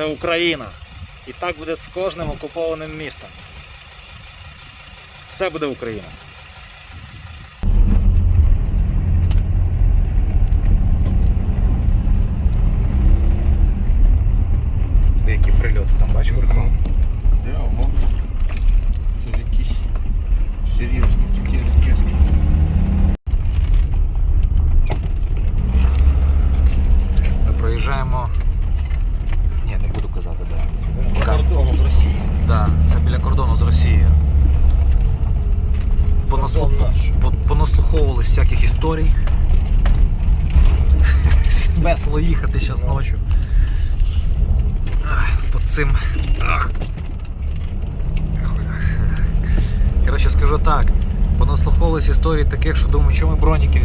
це Україна. І так буде з кожним окупованим містом. Все буде Україна. Деякі прильоти там бачу верхом. Да, ого. Це якісь серйозні такі ракетки. Ми проїжджаємо. Ні, не буду казати, де. По кордону з Росії. Да, це біля з Понаслу... Понаслуховувались всяких історій. Весело їхати зараз ночі. По цим. Ах. Коротше, скажу так. Понаслуховувались історій таких, що думаю, чому ми броніків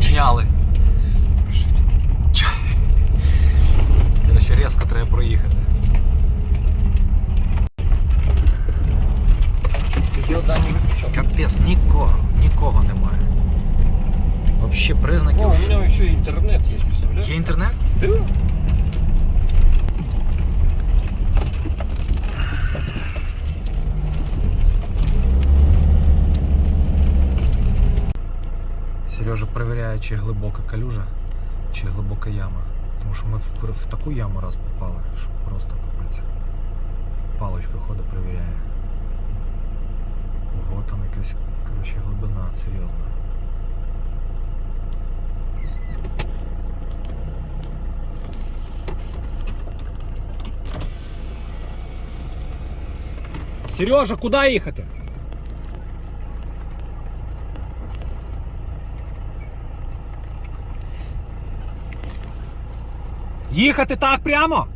зняли. є, представляєш? Є інтернет? Да. Сережа перевіряє, чи глибока калюжа, чи глибока яма. Тому що ми в, в таку яму раз попали, що просто капець. Паличкою ходить, перевіряє. Ого, там якась коротше, глибина серйозна. Сережа, куди їхати? Їхати так прямо?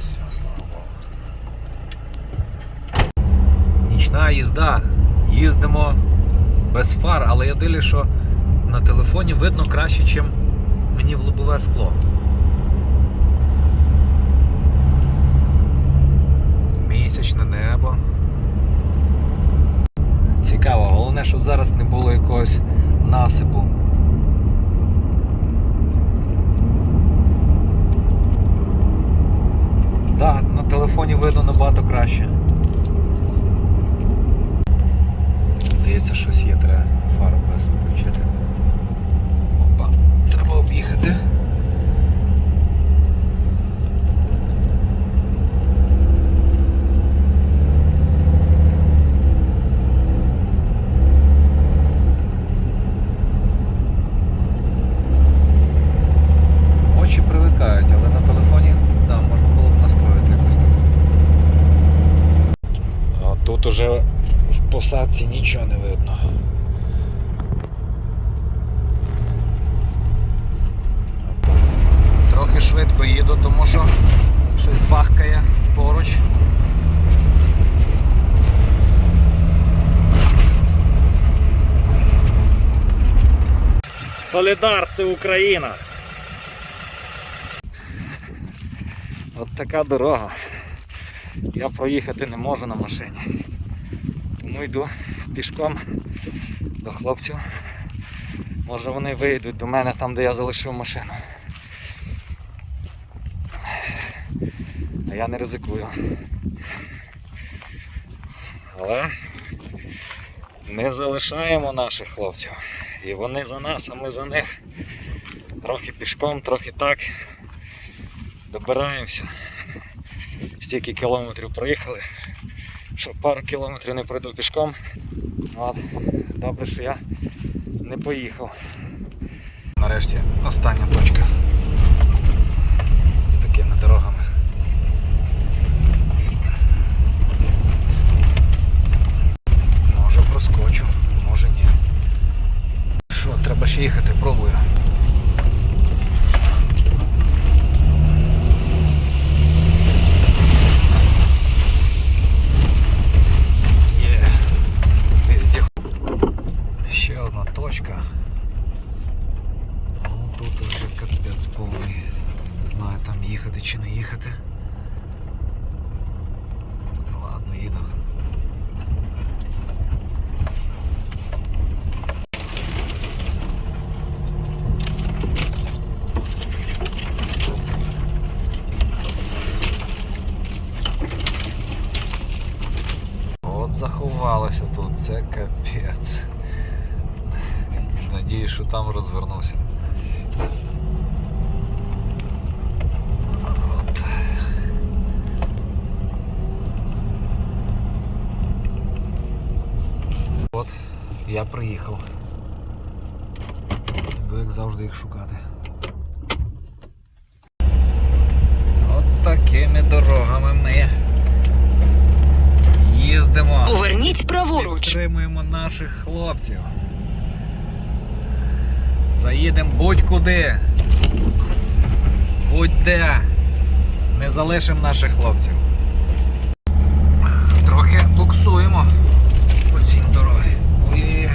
Все, слава Богу. Нічна їзда. Їздимо Без фар, але я дивлюсь, що на телефоні видно краще, ніж мені в лобове скло. Місячне небо. Цікаво, головне, щоб зараз не було якогось насипу. Так, на телефоні видно набагато краще. Здається, щось є, треба фару без включити. Опа, треба об'їхати. Очі привикають, але на телефоні да, можна було б настроїти якось так. Уже в посадці нічого не видно. Трохи швидко їду, тому що щось бахкає поруч. Солідар це Україна. От така дорога. Я проїхати не можу на машині. Тому йду пішком до хлопців. Може вони вийдуть до мене там, де я залишив машину. А я не ризикую. Але не залишаємо наших хлопців. І вони за нас, а ми за них. Трохи пішком, трохи так. Добираємося. Стільки кілометрів проїхали, що пару кілометрів не пройду пішком. От. Добре, що я не поїхав. Нарешті остання точка. Такими дорогами. Може проскочу, може ні. Що, треба ще їхати, пробую. точка. Ну тут уже капец полный. Не знаю там ехать чи не ехать. Ладно, їду. От заховалося тут, це капець. Надіюсь, що там розвернувся. От. От, я приїхав. Йду, як завжди, їх шукати. От такими дорогами ми їздимо. Поверніть праворуч. Підтримуємо наших хлопців. Заїдемо будь-куди. Будь-де. Не залишимо наших хлопців. Трохи буксуємо по цій дорогі. Ой.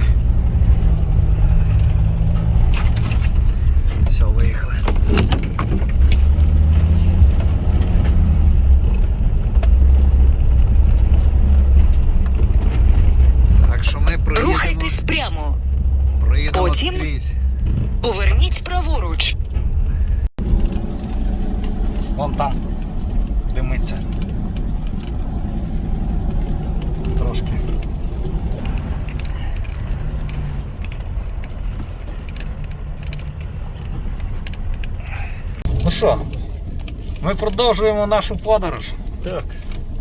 Все, виїхали. Так що ми проїдемо, Рухайтесь прямо. проїдемо Потім- скрізь. Поверніть праворуч. Вон там димиться. Трошки. Ну що, ми продовжуємо нашу подорож Так.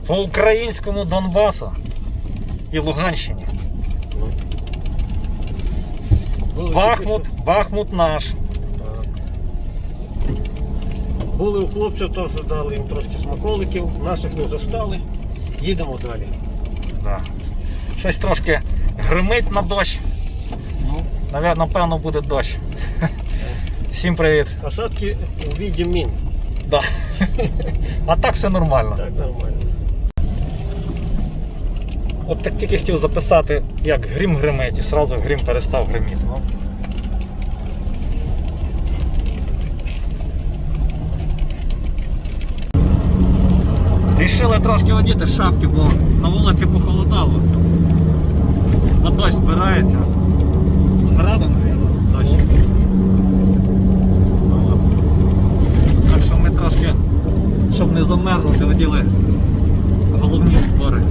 по українському Донбасу і Луганщині. Були Бахмут, Бахмут наш. що- Так. Були у хлопців, теж дали їм трошки смаколиків, наших не застали. Їдемо далі. Да. Щось трошки гримить на дощ. Ну, Наве- Напевно, буде дощ. Всім привіт. осадки у віді мін. Да. А так все нормально. Так, нормально. От так тільки хотів записати, як грім гримить, і одразу грім перестав гриміти. встигли трошки одіти шапки, бо на вулиці похолодало. На дощ збирається. З градом, мабуть, дощ. Ну, так що ми трошки, щоб не замерзнути, оділи головні упори.